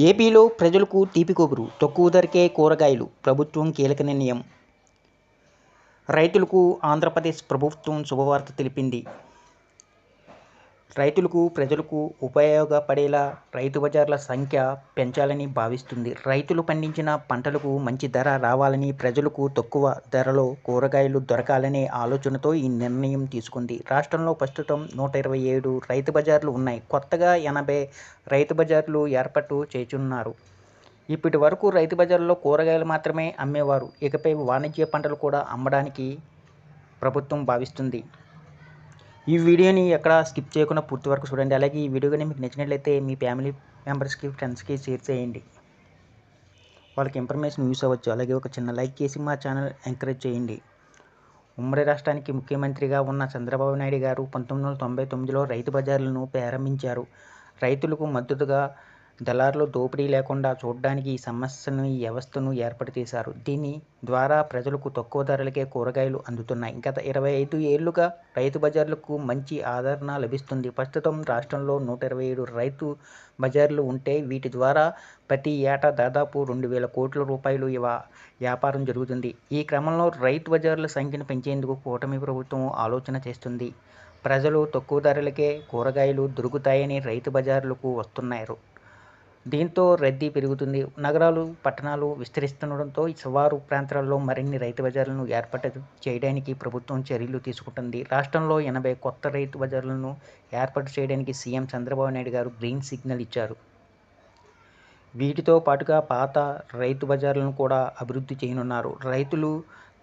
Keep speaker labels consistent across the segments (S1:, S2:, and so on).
S1: ఏపీలో ప్రజలకు తీపి కబురు తక్కువ ధరకే కూరగాయలు ప్రభుత్వం కీలక నిర్ణయం. రైతులకు ఆంధ్రప్రదేశ్ ప్రభుత్వం శుభవార్త తెలిపింది. రైతులకు ప్రజలకు ఉపయోగపడేలా రైతు బజార్ల సంఖ్య పెంచాలని భావిస్తుంది. రైతులు పండించిన పంటలకు మంచి ధర రావాలని ప్రజలకు తక్కువ ధరలో కూరగాయలు దొరకాలనే ఆలోచనతో ఈ నిర్ణయం తీసుకుంది. రాష్ట్రంలో ప్రస్తుతం నూట ఇరవై ఏడు రైతు బజార్లు ఉన్నాయి. కొత్తగా ఎనభై రైతు బజార్లు ఏర్పాటు చేస్తున్నారు ఇప్పటి వరకు రైతు బజార్లో కూరగాయలు మాత్రమే అమ్మేవారు. ఇకపై వాణిజ్య పంటలు కూడా అమ్మడానికి ప్రభుత్వం భావిస్తుంది. ఈ వీడియోని ఎక్కడ స్కిప్ చేయకుండా పూర్తి వరకు చూడండి. అలాగే ఈ వీడియో కానీ మీకు నచ్చినట్లయితే మీ ఫ్యామిలీ మెంబర్స్కి ఫ్రెండ్స్కి షేర్ చేయండి. వాళ్ళకి ఇన్ఫర్మేషన్ యూస్ అవ్వచ్చు. అలాగే ఒక చిన్న లైక్ చేసి మా ఛానల్ ఎంకరేజ్ చేయండి. ఉమ్మడి రాష్ట్రానికి ముఖ్యమంత్రిగా ఉన్న చంద్రబాబు నాయుడు గారు పంతొమ్మిది వందల తొంభై తొమ్మిదిలో రైతు బజార్లను ప్రారంభించారు. రైతులకు మద్దతుగా దళారులు దోపిడీ లేకుండా చూడడానికి ఈ సమస్యను ఈ వ్యవస్థను ఏర్పాటు చేశారు. దీని ద్వారా ప్రజలకు తక్కువ ధరలకే కూరగాయలు అందుతున్నాయి. గత ఇరవై ఐదు ఏళ్ళుగా రైతు బజార్లకు మంచి ఆదరణ లభిస్తుంది. ప్రస్తుతం రాష్ట్రంలో నూట ఇరవై ఏడు రైతు బజార్లు ఉంటే వీటి ద్వారా ప్రతి ఏటా దాదాపు రెండు వేల కోట్ల రూపాయలు వ్యాపారం జరుగుతుంది. ఈ క్రమంలో రైతు బజార్ల సంఖ్యను పెంచేందుకు కూటమి ప్రభుత్వం ఆలోచన చేస్తుంది. ప్రజలు తక్కువ ధరలకే కూరగాయలు దొరుకుతాయని రైతు బజార్లకు వస్తున్నారు. దీంతో రద్దీ పెరుగుతుంది. నగరాలు పట్టణాలు విస్తరిస్తుండడంతో శివారు ప్రాంతాల్లో మరిన్ని రైతు బజార్లను ఏర్పాటు చేయడానికి ప్రభుత్వం చర్యలు తీసుకుంటుంది. రాష్ట్రంలో ఎనభై కొత్త రైతు బజార్లను ఏర్పాటు చేయడానికి సీఎం చంద్రబాబు నాయుడు గారు గ్రీన్ సిగ్నల్ ఇచ్చారు. వీటితో పాటుగా పాత రైతు బజార్లను కూడా అభివృద్ధి చేయనున్నారు. రైతులు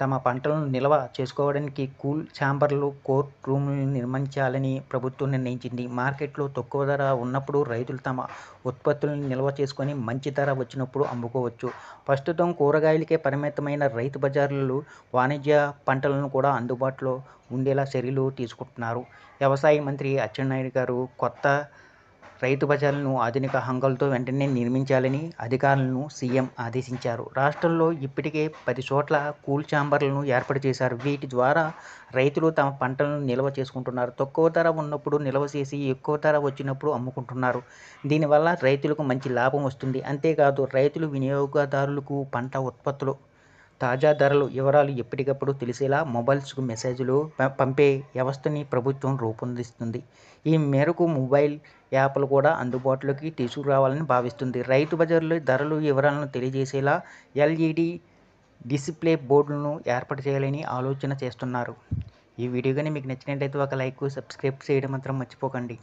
S1: తమ పంటలను నిల్వ చేసుకోవడానికి కూల్ ఛాంబర్లు కోర్ట్ రూమ్లను నిర్మించాలని ప్రభుత్వం నిర్ణయించింది. మార్కెట్లో తక్కువ ధర ఉన్నప్పుడు రైతులు తమ ఉత్పత్తులను నిల్వ చేసుకొని మంచి ధర వచ్చినప్పుడు అమ్ముకోవచ్చు. ప్రస్తుతం కూరగాయలకే పరిమితమైన రైతు బజార్లు వాణిజ్య పంటలను కూడా అందుబాటులో ఉండేలా చర్యలు తీసుకుంటున్నారు. వ్యవసాయ మంత్రి అచ్చెన్నాయుడు గారు కొత్త రైతు బజార్లను ఆధునిక హంగులతో వెంటనే నిర్మించాలని అధికారులను సీఎం ఆదేశించారు. రాష్ట్రంలో ఇప్పటికే పది చోట్ల కూల్ ఛాంబర్లను ఏర్పాటు చేశారు. వీటి ద్వారా రైతులు తమ పంటలను నిల్వ చేసుకుంటున్నారు. తక్కువ ధర ఉన్నప్పుడు నిల్వ చేసి ఎక్కువ ధర వచ్చినప్పుడు అమ్ముకుంటున్నారు. దీనివల్ల రైతులకు మంచి లాభం వస్తుంది. అంతేకాదు రైతులు వినియోగదారులకు పంట ఉత్పత్తులు తాజా ధరలు వివరాలు ఎప్పటికప్పుడు తెలిసేలా మొబైల్స్కు మెసేజ్లు పంపే వ్యవస్థని ప్రభుత్వం రూపొందిస్తుంది. ఈ మేరకు మొబైల్ యాప్లు కూడా అందుబాటులోకి తీసుకురావాలని భావిస్తుంది. రైతు బజార్లో ధరలు వివరాలను తెలియజేసేలా ఎల్ఈడి డిస్ప్లే బోర్డులను ఏర్పాటు చేయాలని ఆలోచన చేస్తున్నారు. ఈ వీడియో కానీ మీకు నచ్చినట్లయితే ఒక లైక్ సబ్స్క్రైబ్ చేయడం మాత్రం మర్చిపోకండి.